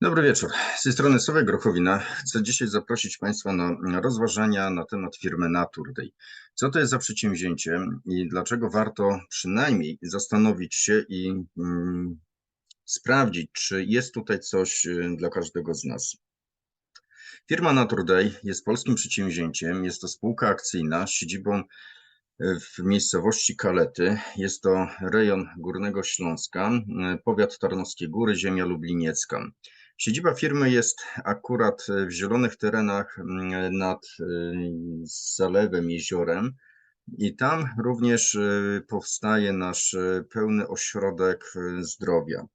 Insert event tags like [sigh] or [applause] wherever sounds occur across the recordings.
Dobry wieczór. Z tej strony Sławek Grochowina. Chcę dzisiaj zaprosić Państwa na rozważania na temat firmy Naturday. Co to jest za przedsięwzięcie i dlaczego warto przynajmniej zastanowić się i mm, sprawdzić, czy jest tutaj coś y, dla każdego z nas. Firma Naturday jest polskim przedsięwzięciem. Jest to spółka akcyjna z siedzibą y, w miejscowości Kalety. Jest to rejon Górnego Śląska, y, powiat Tarnowskie Góry, ziemia lubliniecka. Siedziba firmy jest akurat w zielonych terenach mm, nad y, zalewem, jeziorem. I tam również y, powstaje nasz y, pełny ośrodek zdrowia.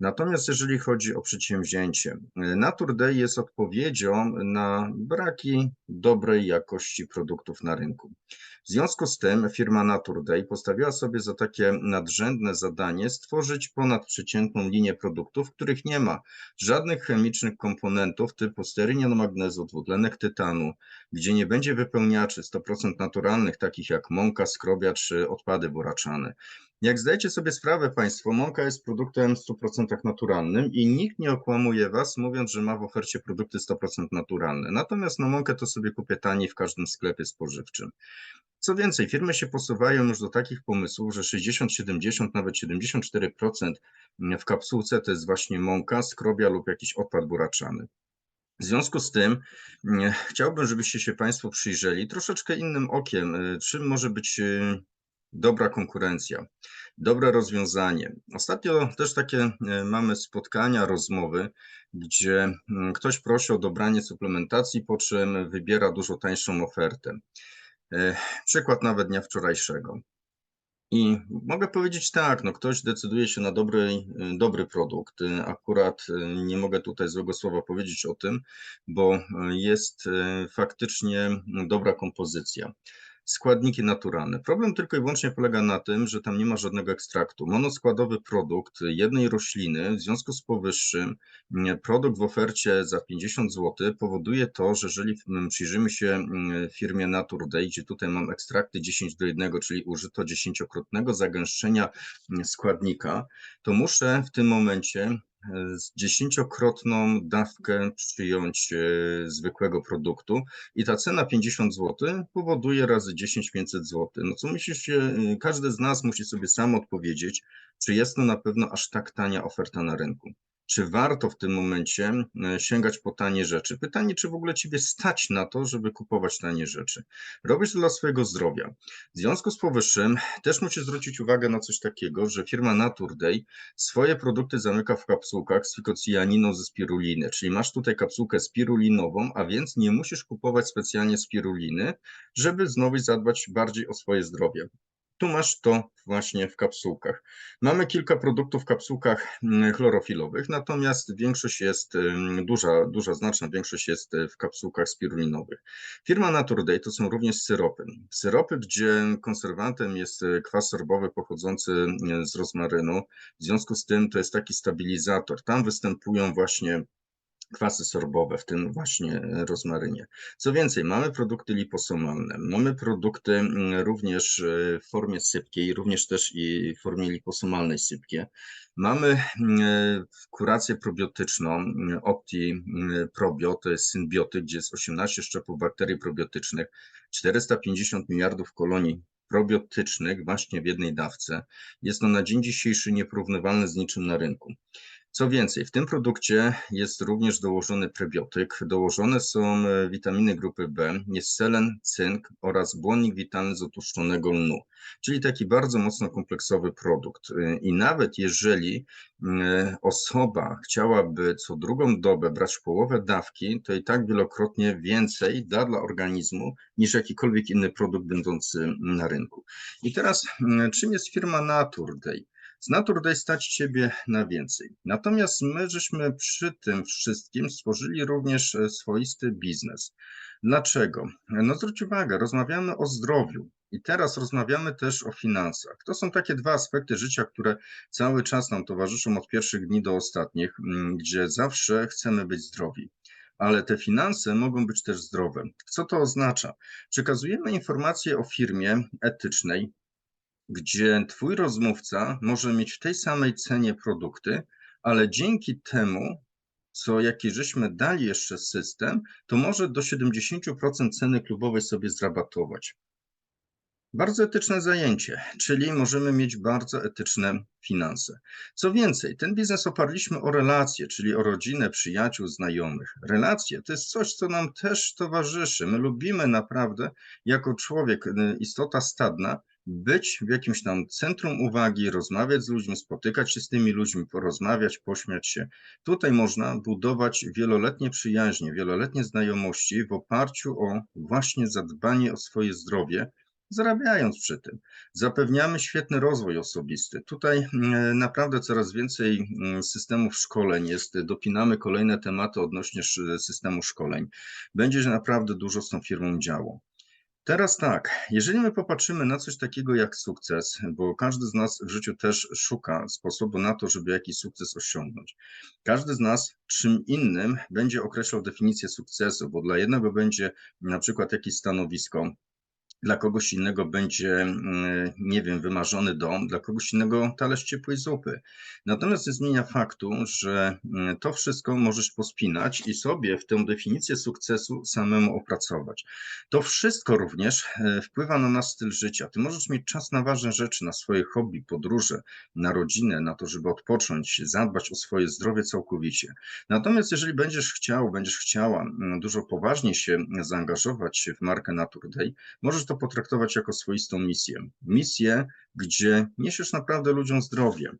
Natomiast jeżeli chodzi o przedsięwzięcie, Natur Day jest odpowiedzią na braki dobrej jakości produktów na rynku. W związku z tym firma Naturday postawiła sobie za takie nadrzędne zadanie stworzyć ponadprzeciętną linię produktów, których nie ma żadnych chemicznych komponentów typu sterynian magnezu, dwutlenek tytanu, gdzie nie będzie wypełniaczy 100% naturalnych, takich jak mąka, skrobia czy odpady buraczane. Jak zdajecie sobie sprawę Państwo, mąka jest produktem w 100% naturalnym i nikt nie okłamuje Was, mówiąc, że ma w ofercie produkty 100% naturalne. Natomiast no, mąkę to sobie kupię taniej w każdym sklepie spożywczym. Co więcej, firmy się posuwają już do takich pomysłów, że 60, 70, nawet 74% w kapsułce to jest właśnie mąka, skrobia lub jakiś odpad buraczany. W związku z tym chciałbym, żebyście się Państwo przyjrzeli troszeczkę innym okiem, y, czym może być y, dobra konkurencja, dobre rozwiązanie. Ostatnio też takie y, mamy spotkania, rozmowy, gdzie ktoś prosi o dobranie suplementacji, po czym wybiera dużo tańszą ofertę. E, przykład nawet dnia wczorajszego. I mogę powiedzieć tak, no ktoś decyduje się na dobry, e, dobry produkt. Akurat e, nie mogę tutaj złego słowa powiedzieć o tym, bo jest faktycznie dobra kompozycja składniki naturalne. Problem tylko i wyłącznie polega na tym, że tam nie ma żadnego ekstraktu. Monoskładowy produkt jednej rośliny, w związku z powyższym, produkt w ofercie za 50 zł powoduje to, że jeżeli przyjrzymy się mm, firmie Naturday, gdzie tutaj mam ekstrakty 10 do 1, czyli użyto dziesięciokrotnego zagęszczenia mm, składnika, to muszę w tym momencie z dziesięciokrotną dawkę przyjąć e, zwykłego produktu i ta cena 50 zł powoduje razy 10 500 zł. No co się, e, każdy z nas musi sobie sam odpowiedzieć, czy jest to na pewno aż tak tania oferta na rynku czy warto w tym momencie e, sięgać po tanie rzeczy. Pytanie, czy w ogóle ciebie stać na to, żeby kupować tanie rzeczy. Robisz to dla swojego zdrowia. W związku z powyższym też musisz zwrócić uwagę na coś takiego, że firma Naturday swoje produkty zamyka w kapsułkach z fikocjaniną ze spiruliny, czyli masz tutaj kapsułkę spirulinową, a więc nie musisz kupować specjalnie spiruliny, żeby znowu zadbać bardziej o swoje zdrowie. Tu masz to właśnie w kapsułkach. Mamy kilka produktów w kapsułkach mm, chlorofilowych, natomiast większość jest, duża, duża, znaczna większość jest e, w kapsułkach spirulinowych. Firma Naturday to są również syropy. Syropy, gdzie konserwantem jest e, kwas sorbowy pochodzący e, z rozmarynu. W związku z tym to jest taki stabilizator. Tam występują właśnie kwasy sorbowe, w tym właśnie rozmarynie. Co więcej, mamy produkty liposomalne, mamy produkty mm, również e, w formie sypkiej, również też i w formie liposomalnej sypkie. Mamy mm, kurację probiotyczną, mm, Opti Probio, to jest symbiotyk, gdzie jest 18 szczepów bakterii probiotycznych, 450 miliardów kolonii probiotycznych właśnie w jednej dawce. Jest to na dzień dzisiejszy nieporównywalne z niczym na rynku. Co więcej, w tym produkcie jest również dołożony prebiotyk. Dołożone są e, witaminy grupy B, jest selen, cynk oraz błonnik witalny z otłuszczonego lnu, czyli taki bardzo mocno kompleksowy produkt. E, I nawet jeżeli e, osoba chciałaby co drugą dobę brać połowę dawki, to i tak wielokrotnie więcej da dla organizmu niż jakikolwiek inny produkt będący na rynku. I teraz, czym jest firma Naturday? Z Naturday stać Ciebie na więcej. Natomiast my żeśmy przy tym wszystkim stworzyli również e, swoisty biznes. Dlaczego? No zwróć uwagę, rozmawiamy o zdrowiu. I teraz rozmawiamy też o finansach. To są takie dwa aspekty życia, które cały czas nam towarzyszą od pierwszych dni do ostatnich, mm, gdzie zawsze chcemy być zdrowi ale te finanse mogą być też zdrowe. Co to oznacza? Przekazujemy informacje o firmie etycznej, gdzie twój rozmówca może mieć w tej samej cenie produkty, ale dzięki temu co jaki żeśmy dali jeszcze system, to może do 70% ceny klubowej sobie zrabatować. Bardzo etyczne zajęcie, czyli możemy mieć bardzo etyczne finanse. Co więcej, ten biznes oparliśmy o relacje, czyli o rodzinę, przyjaciół, znajomych. Relacje to jest coś, co nam też towarzyszy. My lubimy naprawdę, jako człowiek, y, istota stadna, być w jakimś tam centrum uwagi, rozmawiać z ludźmi, spotykać się z tymi ludźmi, porozmawiać, pośmiać się. Tutaj można budować wieloletnie przyjaźnie, wieloletnie znajomości w oparciu o właśnie zadbanie o swoje zdrowie, zarabiając przy tym. Zapewniamy świetny rozwój osobisty. Tutaj mm, naprawdę coraz więcej mm, systemów szkoleń jest, dopinamy kolejne tematy odnośnie systemu szkoleń. Będzie naprawdę dużo z tą firmą działo. Teraz tak, jeżeli my popatrzymy na coś takiego jak sukces, bo każdy z nas w życiu też szuka sposobu na to, żeby jakiś sukces osiągnąć. Każdy z nas czym innym będzie określał definicję sukcesu, bo dla jednego będzie na przykład jakieś stanowisko, dla kogoś innego będzie, mm, nie wiem, wymarzony dom, dla kogoś innego talerz ciepłej zupy. Natomiast nie zmienia faktu, że mm, to wszystko możesz pospinać i sobie w tę definicję sukcesu samemu opracować. To wszystko również e, wpływa na nasz styl życia. Ty możesz mieć czas na ważne rzeczy, na swoje hobby, podróże, na rodzinę, na to, żeby odpocząć, zadbać o swoje zdrowie całkowicie. Natomiast jeżeli będziesz chciał, będziesz chciała mm, dużo poważniej się zaangażować w markę Natur Day, możesz to potraktować jako swoistą misję. Misję, gdzie niesiesz naprawdę ludziom zdrowie.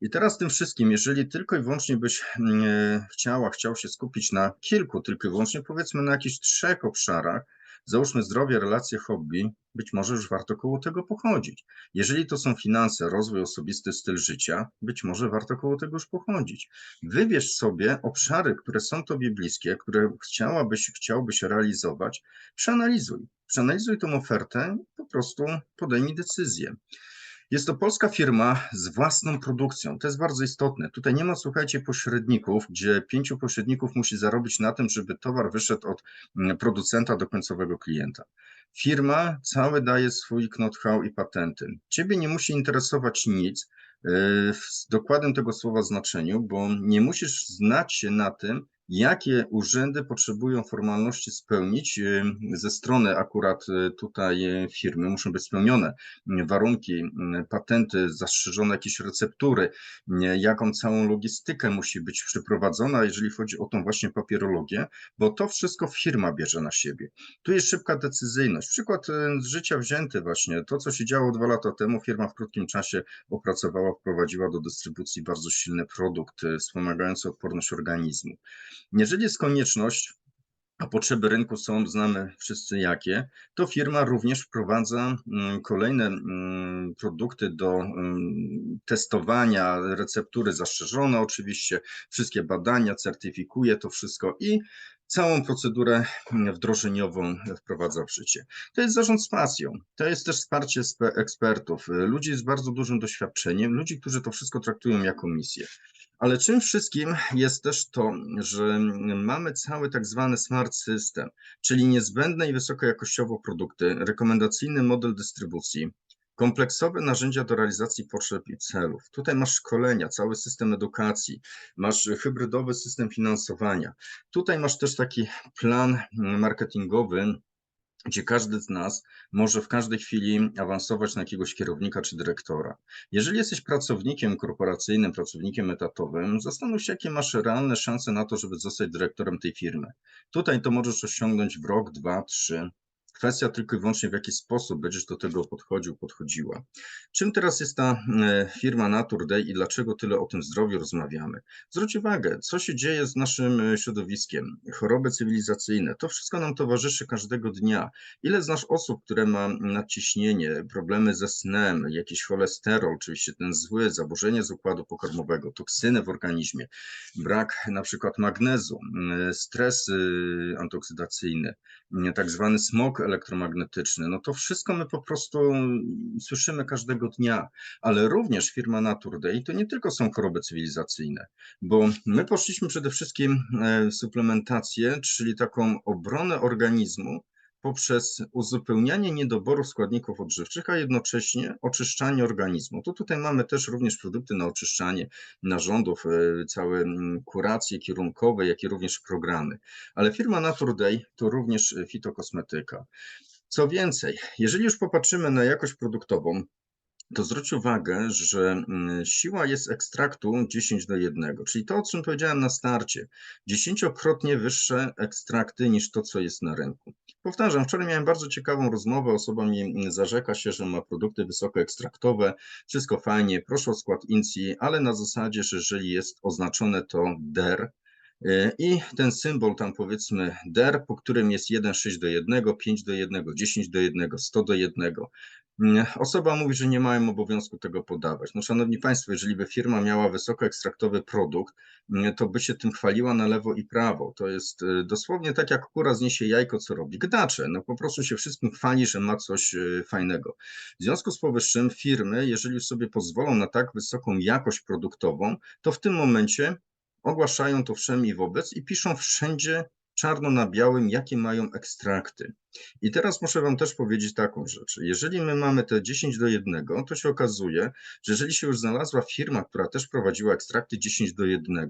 I teraz tym wszystkim, jeżeli tylko i wyłącznie byś mm, chciała, chciał się skupić na kilku, tylko i wyłącznie powiedzmy na jakichś trzech obszarach, załóżmy zdrowie, relacje, hobby, być może już warto koło tego pochodzić. Jeżeli to są finanse, rozwój osobisty, styl życia, być może warto koło tego już pochodzić. Wybierz sobie obszary, które są Tobie bliskie, które chciałabyś, chciałbyś realizować, przeanalizuj. Przeanalizuj tą ofertę, po prostu podejmij decyzję. Jest to polska firma z własną produkcją. To jest bardzo istotne. Tutaj nie ma, słuchajcie, pośredników, gdzie pięciu pośredników musi zarobić na tym, żeby towar wyszedł od mm, producenta do końcowego klienta. Firma cały daje swój know-how i patenty. Ciebie nie musi interesować nic yy, w dokładnym tego słowa znaczeniu, bo nie musisz znać się na tym, jakie urzędy potrzebują formalności spełnić ze strony akurat y, tutaj y, firmy, muszą być spełnione warunki, patenty, zastrzeżone jakieś receptury, jaką całą logistykę musi być przeprowadzona, jeżeli chodzi o tą właśnie papierologię, bo to wszystko firma bierze na siebie. Tu jest szybka decyzyjność. Przykład z życia wzięty właśnie, to co się działo dwa lata temu, firma w krótkim czasie opracowała, wprowadziła do dystrybucji bardzo silny produkt wspomagający odporność organizmu. Jeżeli jest konieczność, a potrzeby rynku są, znamy wszyscy jakie, to firma również wprowadza mm, kolejne mm, produkty do mm, testowania, receptury zastrzeżone oczywiście, wszystkie badania, certyfikuje to wszystko i całą procedurę wdrożeniową wprowadza w życie. To jest zarząd z pasją, to jest też wsparcie ekspertów, ludzi z bardzo dużym doświadczeniem, ludzi, którzy to wszystko traktują jako misję. Ale czym wszystkim jest też to, że mamy cały tak zwany smart system, czyli niezbędne i wysokojakościowo produkty, rekomendacyjny model dystrybucji, kompleksowe narzędzia do realizacji potrzeb i celów. Tutaj masz szkolenia, cały system edukacji, masz hybrydowy system finansowania. Tutaj masz też taki plan marketingowy, gdzie każdy z nas może w każdej chwili awansować na jakiegoś kierownika czy dyrektora. Jeżeli jesteś pracownikiem korporacyjnym, pracownikiem etatowym, zastanów się, jakie masz realne szanse na to, żeby zostać dyrektorem tej firmy. Tutaj to możesz osiągnąć w rok, dwa, trzy, Kwestia tylko i wyłącznie w jaki sposób będziesz do tego podchodził, podchodziła. Czym teraz jest ta e, firma Natur Day i dlaczego tyle o tym zdrowiu rozmawiamy? Zwróć uwagę, co się dzieje z naszym e, środowiskiem, choroby cywilizacyjne, to wszystko nam towarzyszy każdego dnia. Ile znasz osób, które ma nadciśnienie, problemy ze snem, jakiś cholesterol, oczywiście ten zły, zaburzenie z układu pokarmowego, toksyny w organizmie, brak na przykład magnezu, stres antoksydacyjny, tak zwany smog elektromagnetyczny, no to wszystko my po prostu słyszymy każdego dnia, ale również firma Naturday to nie tylko są choroby cywilizacyjne, bo my poszliśmy przede wszystkim e, w suplementację, czyli taką obronę organizmu poprzez uzupełnianie niedoborów składników odżywczych, a jednocześnie oczyszczanie organizmu. To tutaj mamy też również produkty na oczyszczanie narządów, e, całe kuracje kierunkowe, jak i również programy. Ale firma Naturday to również fitokosmetyka. Co więcej, jeżeli już popatrzymy na jakość produktową, to zwróć uwagę, że mm, siła jest ekstraktu 10 do 1, czyli to, o czym powiedziałem na starcie, dziesięciokrotnie wyższe ekstrakty niż to, co jest na rynku. Powtarzam, wczoraj miałem bardzo ciekawą rozmowę, osoba mi mm, zarzeka się, że ma produkty wysokoekstraktowe, wszystko fajnie, proszę o skład INCI, ale na zasadzie, że jeżeli jest oznaczone to DER, y, i ten symbol tam powiedzmy DER, po którym jest 1,6 do 1, 5 do 1, 10 do 1, 100 do 1, Osoba mówi, że nie mają obowiązku tego podawać. No, szanowni Państwo, jeżeli by firma miała wysokoekstraktowy produkt, to by się tym chwaliła na lewo i prawo. To jest y, dosłownie tak, jak kura zniesie jajko, co robi? Gdacze. No po prostu się wszystkim chwali, że ma coś y, fajnego. W związku z powyższym firmy, jeżeli sobie pozwolą na tak wysoką jakość produktową, to w tym momencie ogłaszają to wszemi wobec i piszą wszędzie czarno na białym, jakie mają ekstrakty. I teraz muszę Wam też powiedzieć taką rzecz. Jeżeli my mamy te 10 do 1, to się okazuje, że jeżeli się już znalazła firma, która też prowadziła ekstrakty 10 do 1,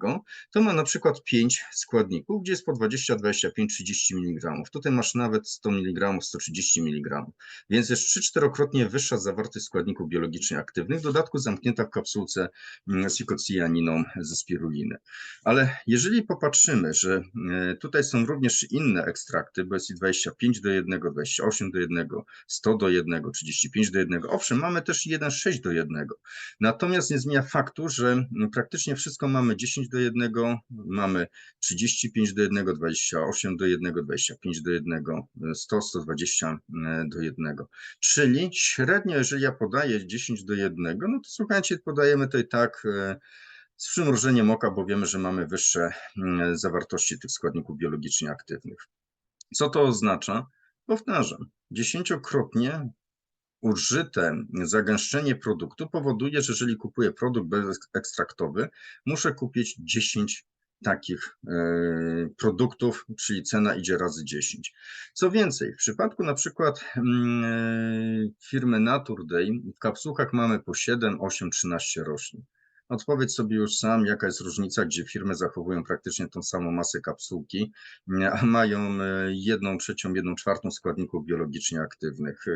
to ma na przykład 5 składników, gdzie jest po 20, 25, 30 mg. Tutaj masz nawet 100 mg, 130 mg. Więc jest 3-4krotnie wyższa zawartość składników biologicznie aktywnych, w dodatku zamknięta w kapsułce mm, z ikocjaniną ze spiruliny. Ale jeżeli popatrzymy, że e, tutaj są również inne ekstrakty, bo jest i 25 do 1, 28 do 1, 100 do 1, 35 do 1. Owszem, mamy też 1,6 do 1. Natomiast nie zmienia faktu, że praktycznie wszystko mamy 10 do 1, mamy 35 do 1, 28 do 1, 25 do 1, 100, 120 do 1. Czyli średnio, jeżeli ja podaję 10 do 1, no to słuchajcie, podajemy i tak e, z przymrużeniem oka, bo wiemy, że mamy wyższe zawartości tych składników biologicznie aktywnych. Co to oznacza? Powtarzam, dziesięciokrotnie użyte zagęszczenie produktu powoduje, że jeżeli kupuję produkt bezekstraktowy, muszę kupić 10 takich e, produktów, czyli cena idzie razy 10. Co więcej, w przypadku na przykład mm, e, firmy Naturday w kapsułkach mamy po 7, 8, 13 roślin. Odpowiedz sobie już sam, jaka jest różnica, gdzie firmy zachowują praktycznie tą samą masę kapsułki, a mają e, jedną trzecią, jedną czwartą składników biologicznie aktywnych. E,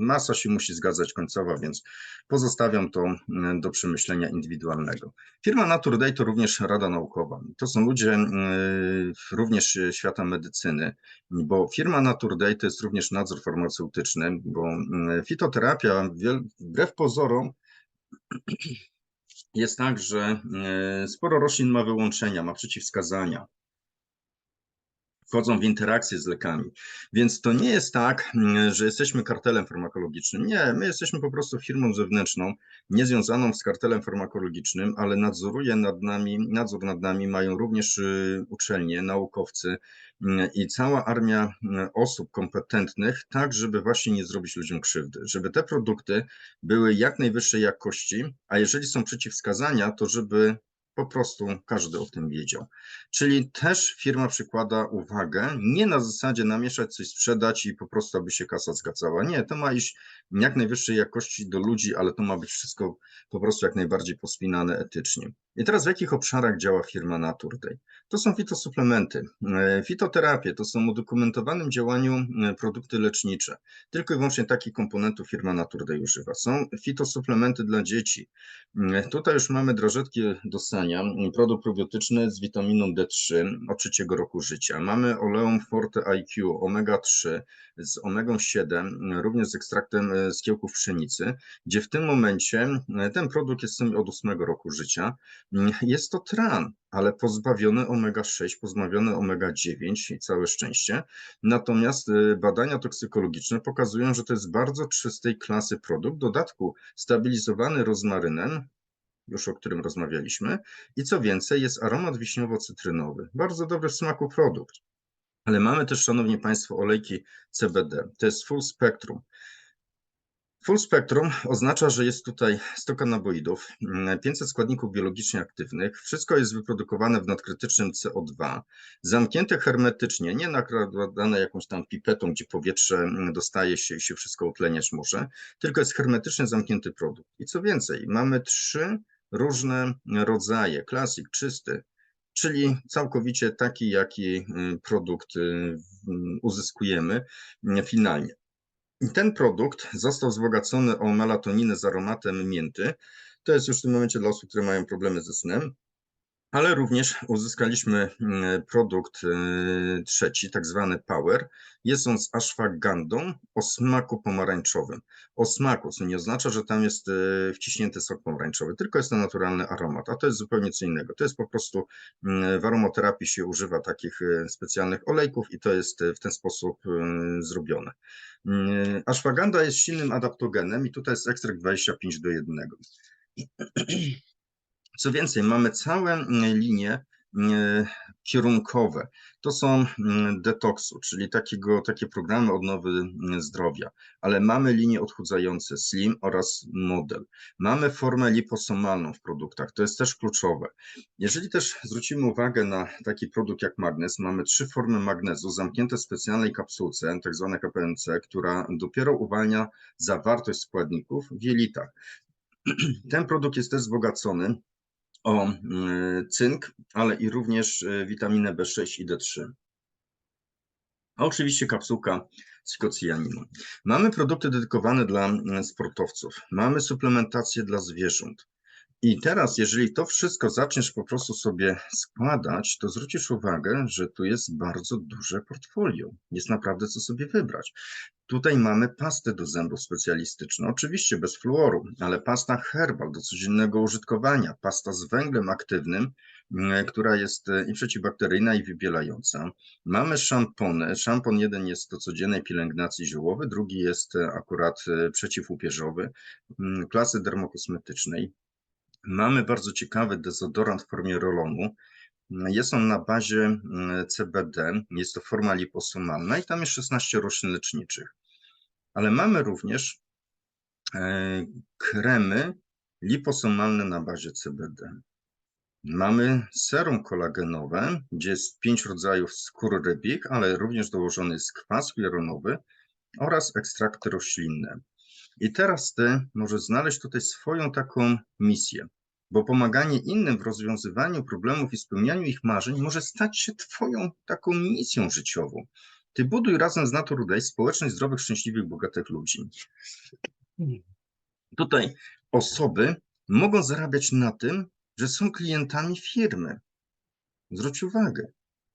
masa się musi zgadzać końcowa, więc pozostawiam to e, do przemyślenia indywidualnego. Firma Naturday to również Rada Naukowa. To są ludzie również świata medycyny, bo firma Naturday to jest również nadzór farmaceutyczny, bo fitoterapia wbrew pozorom jest tak, że e, sporo roślin ma wyłączenia, ma przeciwwskazania wchodzą w interakcję z lekami. Więc to nie jest tak, mm, że jesteśmy kartelem farmakologicznym. Nie, my jesteśmy po prostu firmą zewnętrzną, niezwiązaną z kartelem farmakologicznym, ale nadzoruje nad nami, nadzór nad nami mają również y, uczelnie, naukowcy mm, i cała armia mm, osób kompetentnych, tak żeby właśnie nie zrobić ludziom krzywdy, żeby te produkty były jak najwyższej jakości, a jeżeli są przeciwwskazania, to żeby po prostu każdy o tym wiedział. Czyli też firma przykłada uwagę, nie na zasadzie namieszać coś, sprzedać i po prostu, aby się kasa zgadzała. Nie, to ma iść jak najwyższej jakości do ludzi, ale to ma być wszystko po prostu jak najbardziej pospinane etycznie. I teraz w jakich obszarach działa firma Naturday? To są fitosuplementy. E, fitoterapie to są udokumentowanym działaniu e, produkty lecznicze. Tylko i wyłącznie takich komponentów firma Naturday używa. Są fitosuplementy dla dzieci. E, tutaj już mamy drożdżetki do sania, produkt probiotyczny z witaminą D3 od trzeciego roku życia. Mamy oleum Forte IQ, omega-3 z omegą 7, również z ekstraktem z kiełków pszenicy, gdzie w tym momencie ten produkt jest od 8 roku życia. Jest to tran, ale pozbawiony omega-6, pozbawiony omega-9 i całe szczęście. Natomiast y, badania toksykologiczne pokazują, że to jest bardzo czystej klasy produkt, w dodatku stabilizowany rozmarynem, już o którym rozmawialiśmy, i co więcej, jest aromat wiśniowo-cytrynowy. Bardzo dobry w smaku produkt. Ale mamy też, Szanowni Państwo, olejki CBD. To jest full spectrum. Full spectrum oznacza, że jest tutaj 100 kannaboidów, 500 składników biologicznie aktywnych, wszystko jest wyprodukowane w nadkrytycznym CO2, zamknięte hermetycznie, nie nakładane jakąś tam pipetą, gdzie powietrze dostaje się i się wszystko utleniać może, tylko jest hermetycznie zamknięty produkt. I co więcej, mamy trzy różne rodzaje, klasyk, czysty, czyli całkowicie taki, jaki y, produkt y, uzyskujemy y, finalnie. I ten produkt został wzbogacony o melatoninę z aromatem mięty. To jest już w tym momencie dla osób, które mają problemy ze snem ale również uzyskaliśmy mm, produkt y, trzeci, tak zwany Power. Jest on z ashwagandą o smaku pomarańczowym. O smaku, co nie oznacza, że tam jest y, wciśnięty sok pomarańczowy, tylko jest to naturalny aromat, a to jest zupełnie co innego. To jest po prostu mm, w aromaterapii się używa takich y, specjalnych olejków i to jest w ten sposób zrobione. Ashwaganda jest silnym adaptogenem i tutaj jest ekstrakt 25 do 1. [clears throat] Co więcej, mamy całe mm, linie mm, kierunkowe. To są mm, detoksu, czyli takiego, takie programy odnowy zdrowia, ale mamy linie odchudzające Slim oraz Model. Mamy formę liposomalną w produktach, to jest też kluczowe. Jeżeli też zwrócimy uwagę na taki produkt jak magnez, mamy trzy formy magnezu zamknięte w specjalnej kapsułce, tak zwane KPMC, która dopiero uwalnia zawartość składników w jelitach. [clears throat] Ten produkt jest też wzbogacony o mm, cynk, ale i również e, witaminę B6 i D3. A oczywiście kapsułka z kocjaninu. Mamy produkty dedykowane dla mm, sportowców, mamy suplementację dla zwierząt. I teraz, jeżeli to wszystko zaczniesz po prostu sobie składać, to zwrócisz uwagę, że tu jest bardzo duże portfolio. Jest naprawdę co sobie wybrać. Tutaj mamy pastę do zębów specjalistyczną, oczywiście bez fluoru, ale pasta herbal do codziennego użytkowania, pasta z węglem aktywnym, mm, która jest e, i przeciwbakteryjna, i wybielająca. Mamy szampony. Szampon jeden jest do codziennej pielęgnacji ziołowy, drugi jest e, akurat e, przeciwłupieżowy, mm, klasy dermokosmetycznej. Mamy bardzo ciekawy dezodorant w formie rolonu. Jest on na bazie mm, CBD, jest to forma liposomalna i tam jest 16 roślin leczniczych. Ale mamy również e, kremy liposomalne na bazie CBD. Mamy serum kolagenowe, gdzie jest pięć rodzajów skór rybich, ale również dołożony jest kwas hialuronowy oraz ekstrakty roślinne. I teraz ty możesz znaleźć tutaj swoją taką misję bo pomaganie innym w rozwiązywaniu problemów i spełnianiu ich marzeń może stać się Twoją taką misją życiową. Ty buduj razem z Natur Day społeczność zdrowych, szczęśliwych, bogatych ludzi. Tutaj osoby mogą zarabiać na tym, że są klientami firmy. Zwróć uwagę,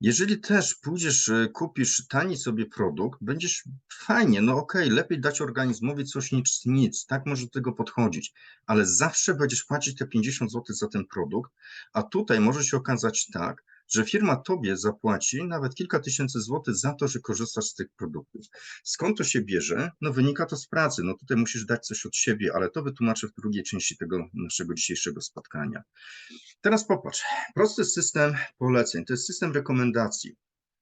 jeżeli też pójdziesz, e, kupisz tani sobie produkt, będziesz fajnie, no okej, okay, lepiej dać organizmowi coś niż nic, tak może do tego podchodzić, ale zawsze będziesz płacić te 50 zł za ten produkt, a tutaj może się okazać tak, że firma tobie zapłaci nawet kilka tysięcy złotych za to, że korzystasz z tych produktów. Skąd to się bierze? No wynika to z pracy. No tutaj musisz dać coś od siebie, ale to wytłumaczę w drugiej części tego naszego dzisiejszego spotkania. Teraz popatrz. Prosty system poleceń, to jest system rekomendacji.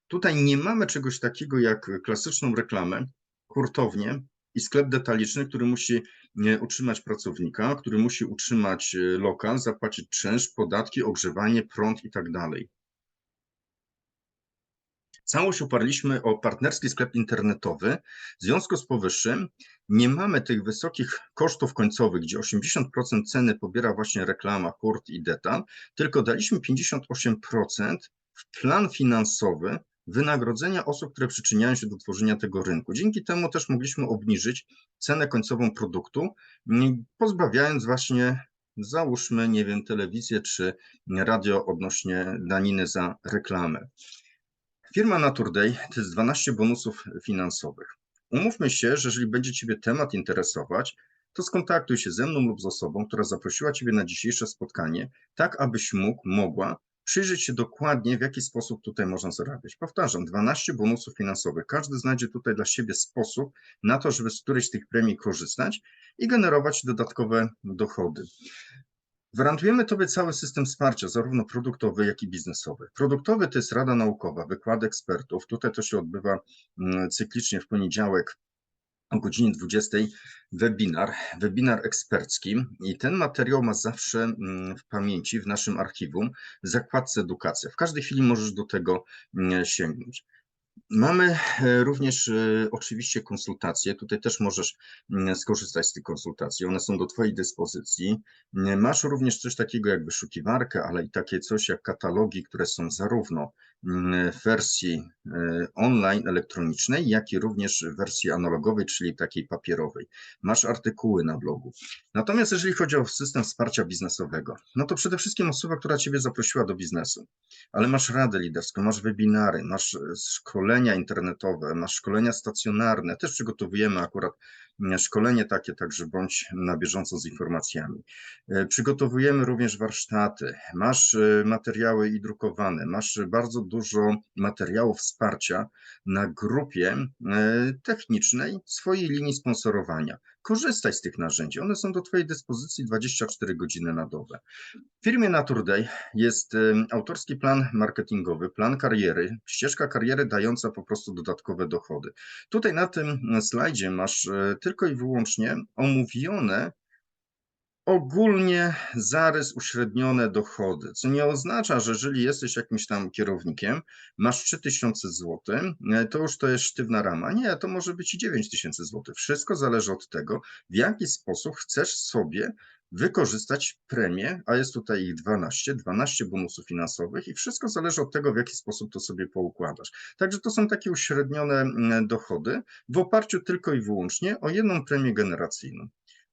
Tutaj nie mamy czegoś takiego jak klasyczną reklamę, hurtownię i sklep detaliczny, który musi utrzymać pracownika, który musi utrzymać e, lokal, zapłacić czynsz, podatki, ogrzewanie, prąd i tak dalej. Całość oparliśmy o partnerski sklep internetowy. W związku z powyższym nie mamy tych wysokich kosztów końcowych, gdzie 80% ceny pobiera właśnie reklama, hurt i detal, tylko daliśmy 58% w plan finansowy wynagrodzenia osób, które przyczyniają się do tworzenia tego rynku. Dzięki temu też mogliśmy obniżyć cenę końcową produktu, pozbawiając właśnie załóżmy, nie wiem, telewizję czy radio odnośnie daniny za reklamę. Firma Naturday to jest 12 bonusów finansowych. Umówmy się, że jeżeli będzie Ciebie temat interesować, to skontaktuj się ze mną lub z osobą, która zaprosiła Ciebie na dzisiejsze spotkanie, tak abyś mógł, mogła przyjrzeć się dokładnie, w jaki sposób tutaj można zarabiać. Powtarzam, 12 bonusów finansowych. Każdy znajdzie tutaj dla siebie sposób na to, żeby z którejś z tych premii korzystać i generować dodatkowe dochody. Gwarantujemy Tobie cały system wsparcia, zarówno produktowy, jak i biznesowy. Produktowy to jest Rada Naukowa, wykłady ekspertów. Tutaj to się odbywa mm, cyklicznie w poniedziałek o godzinie 20 webinar, webinar ekspercki i ten materiał ma zawsze mm, w pamięci w naszym archiwum zakładce edukacja. W każdej chwili możesz do tego mm, sięgnąć. Mamy e, również e, oczywiście konsultacje. Tutaj też możesz mm, skorzystać z tych konsultacji. One są do Twojej dyspozycji. Masz również coś takiego jak wyszukiwarkę, ale i takie coś jak katalogi, które są zarówno w wersji e, online elektronicznej, jak i również w wersji analogowej, czyli takiej papierowej. Masz artykuły na blogu. Natomiast jeżeli chodzi o system wsparcia biznesowego, no to przede wszystkim osoba, która Ciebie zaprosiła do biznesu, ale masz radę liderską, masz webinary, masz szkolenia internetowe, masz szkolenia stacjonarne, też przygotowujemy akurat szkolenie takie, także bądź na bieżąco z informacjami. E, przygotowujemy również warsztaty, masz e, materiały i drukowane, masz bardzo dużo materiałów wsparcia na grupie e, technicznej swojej linii sponsorowania. Korzystaj z tych narzędzi, one są do Twojej dyspozycji 24 godziny na dobę. W firmie Naturday jest autorski plan marketingowy, plan kariery, ścieżka kariery dająca po prostu dodatkowe dochody. Tutaj na tym slajdzie masz tylko i wyłącznie omówione ogólnie zarys uśrednione dochody, co nie oznacza, że jeżeli jesteś jakimś tam kierownikiem, masz 3000 zł, to już to jest sztywna rama. Nie, to może być i 9000 zł. Wszystko zależy od tego, w jaki sposób chcesz sobie wykorzystać premię, a jest tutaj ich 12, 12 bonusów finansowych i wszystko zależy od tego, w jaki sposób to sobie poukładasz. Także to są takie uśrednione mm, dochody w oparciu tylko i wyłącznie o jedną premię generacyjną.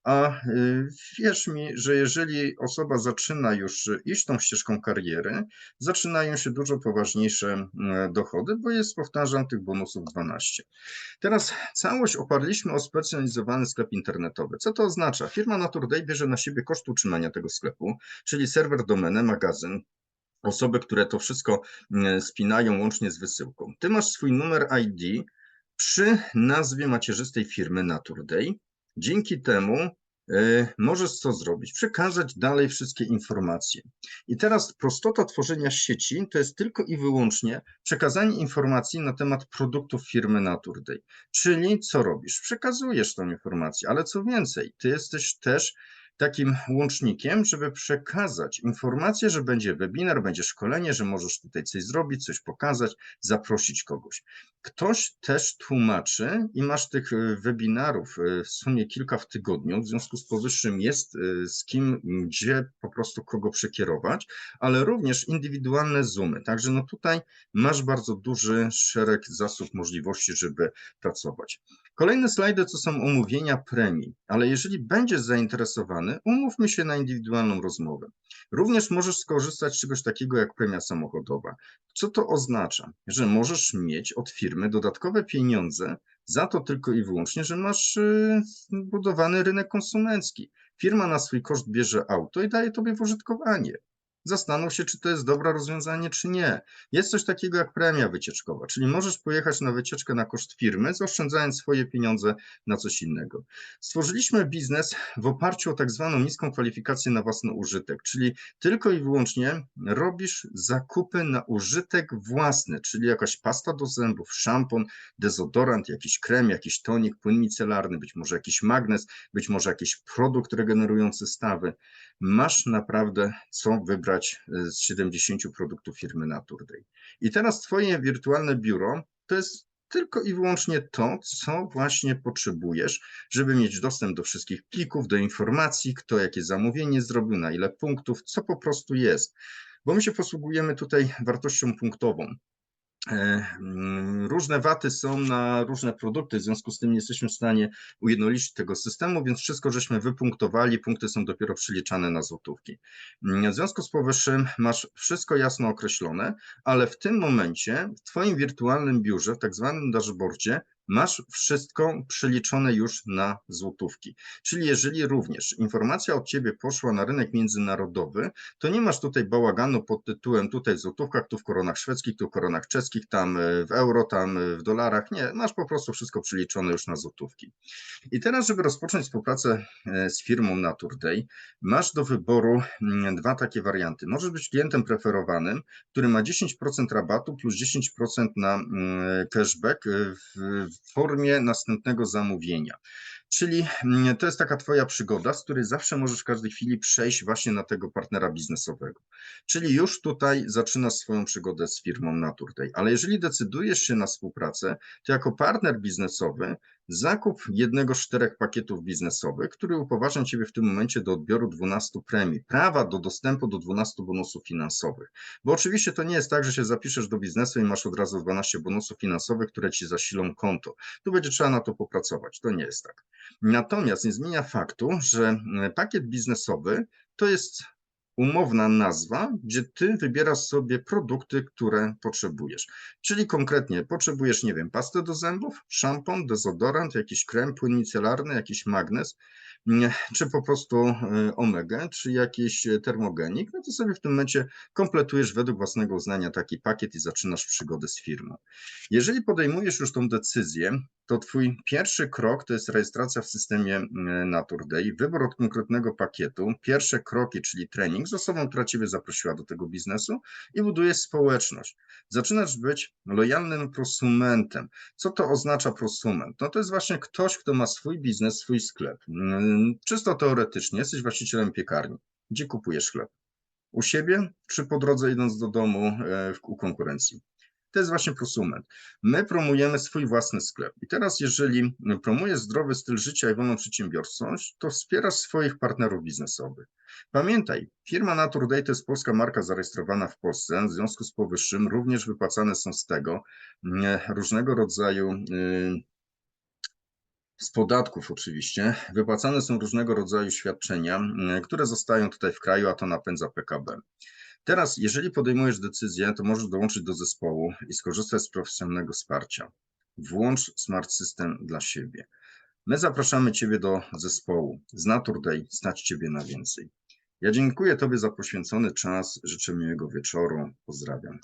A y, wierz mi, że jeżeli osoba zaczyna już iść tą ścieżką kariery, zaczynają się dużo poważniejsze dochody, bo jest, powtarzam, tych bonusów 12. Teraz całość oparliśmy o specjalizowany sklep internetowy. Co to oznacza? Firma Naturday bierze na siebie koszt utrzymania tego sklepu, czyli serwer, domenę, magazyn, osoby, które to wszystko spinają łącznie z wysyłką. Ty masz swój numer ID przy nazwie macierzystej firmy Naturday Dzięki temu e, możesz co zrobić? Przekazać dalej wszystkie informacje. I teraz prostota tworzenia sieci to jest tylko i wyłącznie przekazanie informacji na temat produktów firmy Naturday. Czyli co robisz? Przekazujesz tą informację, ale co więcej, ty jesteś też takim łącznikiem, żeby przekazać informację, że będzie webinar, będzie szkolenie, że możesz tutaj coś zrobić, coś pokazać, zaprosić kogoś. Ktoś też tłumaczy i masz tych e, webinarów e, w sumie kilka w tygodniu, w związku z powyższym jest e, z kim, gdzie po prostu kogo przekierować, ale również indywidualne zoomy. Także no tutaj masz bardzo duży szereg zasób możliwości, żeby pracować. Kolejne slajdy to są omówienia premii, ale jeżeli będziesz zainteresowany, umówmy się na indywidualną rozmowę. Również możesz skorzystać z czegoś takiego jak premia samochodowa. Co to oznacza? Że możesz mieć od firmy dodatkowe pieniądze za to tylko i wyłącznie, że masz y, budowany rynek konsumencki. Firma na swój koszt bierze auto i daje tobie w użytkowanie zastanów się, czy to jest dobre rozwiązanie, czy nie. Jest coś takiego jak premia wycieczkowa, czyli możesz pojechać na wycieczkę na koszt firmy, zaoszczędzając swoje pieniądze na coś innego. Stworzyliśmy biznes w oparciu o tak zwaną niską kwalifikację na własny użytek, czyli tylko i wyłącznie robisz zakupy na użytek własny, czyli jakaś pasta do zębów, szampon, dezodorant, jakiś krem, jakiś tonik, płyn micelarny, być może jakiś magnes, być może jakiś produkt regenerujący stawy. Masz naprawdę co wybrać E, z 70 produktów firmy Naturday. I teraz Twoje wirtualne biuro to jest tylko i wyłącznie to, co właśnie potrzebujesz, żeby mieć dostęp do wszystkich plików, do informacji, kto jakie zamówienie zrobił, na ile punktów, co po prostu jest. Bo my się posługujemy tutaj wartością punktową. E, mm, różne waty są na różne produkty, w związku z tym nie jesteśmy w stanie ujednolicić tego systemu, więc wszystko żeśmy wypunktowali, punkty są dopiero przeliczane na złotówki. Mm, w związku z powyższym masz wszystko jasno określone, ale w tym momencie w Twoim wirtualnym biurze, w tak zwanym dashboardzie, masz wszystko przeliczone już na złotówki. Czyli jeżeli również informacja od ciebie poszła na rynek międzynarodowy, to nie masz tutaj bałaganu pod tytułem tutaj w złotówkach, tu w koronach szwedzkich, tu w koronach czeskich, tam e, w euro, tam e, w dolarach. Nie, masz po prostu wszystko przeliczone już na złotówki. I teraz, żeby rozpocząć współpracę e, z firmą Naturday, masz do wyboru mm, dwa takie warianty. Możesz być klientem preferowanym, który ma 10% rabatu plus 10% na mm, cashback w w formie następnego zamówienia. Czyli mm, to jest taka Twoja przygoda, z której zawsze możesz w każdej chwili przejść właśnie na tego partnera biznesowego. Czyli już tutaj zaczynasz swoją przygodę z firmą Naturday. Ale jeżeli decydujesz się na współpracę, to jako partner biznesowy zakup jednego z czterech pakietów biznesowych, który upoważnia Ciebie w tym momencie do odbioru 12 premii, prawa do dostępu do 12 bonusów finansowych. Bo oczywiście to nie jest tak, że się zapiszesz do biznesu i masz od razu 12 bonusów finansowych, które Ci zasilą konto. Tu będzie trzeba na to popracować. To nie jest tak. Natomiast nie zmienia faktu, że pakiet biznesowy to jest umowna nazwa, gdzie ty wybierasz sobie produkty, które potrzebujesz. Czyli konkretnie potrzebujesz, nie wiem, pastę do zębów, szampon, dezodorant, jakiś krem, płyn micelarny, jakiś magnes, czy po prostu y, omegę, czy jakiś termogenik, no to sobie w tym momencie kompletujesz według własnego uznania taki pakiet i zaczynasz przygodę z firmą. Jeżeli podejmujesz już tą decyzję, to Twój pierwszy krok to jest rejestracja w systemie Naturday, wybór od konkretnego pakietu, pierwsze kroki, czyli trening z osobą, która Ciebie zaprosiła do tego biznesu i budujesz społeczność. Zaczynasz być lojalnym prosumentem. Co to oznacza prosument? No to jest właśnie ktoś, kto ma swój biznes, swój sklep. Mm, czysto teoretycznie jesteś właścicielem piekarni. Gdzie kupujesz chleb? U siebie, czy po drodze idąc do domu e, u konkurencji? To jest właśnie prosument. My promujemy swój własny sklep. I teraz, jeżeli promujesz zdrowy styl życia i wolną przedsiębiorczość, to wspierasz swoich partnerów biznesowych. Pamiętaj, firma Naturday to jest polska marka zarejestrowana w Polsce. W związku z powyższym również wypłacane są z tego mm, różnego rodzaju y, z podatków oczywiście, wypłacane są różnego rodzaju świadczenia, mm, które zostają tutaj w kraju, a to napędza PKB. Teraz, jeżeli podejmujesz decyzję, to możesz dołączyć do zespołu i skorzystać z profesjonalnego wsparcia. Włącz Smart System dla siebie. My zapraszamy Ciebie do zespołu. Z Naturday stać Ciebie na więcej. Ja dziękuję Tobie za poświęcony czas. Życzę miłego wieczoru. Pozdrawiam.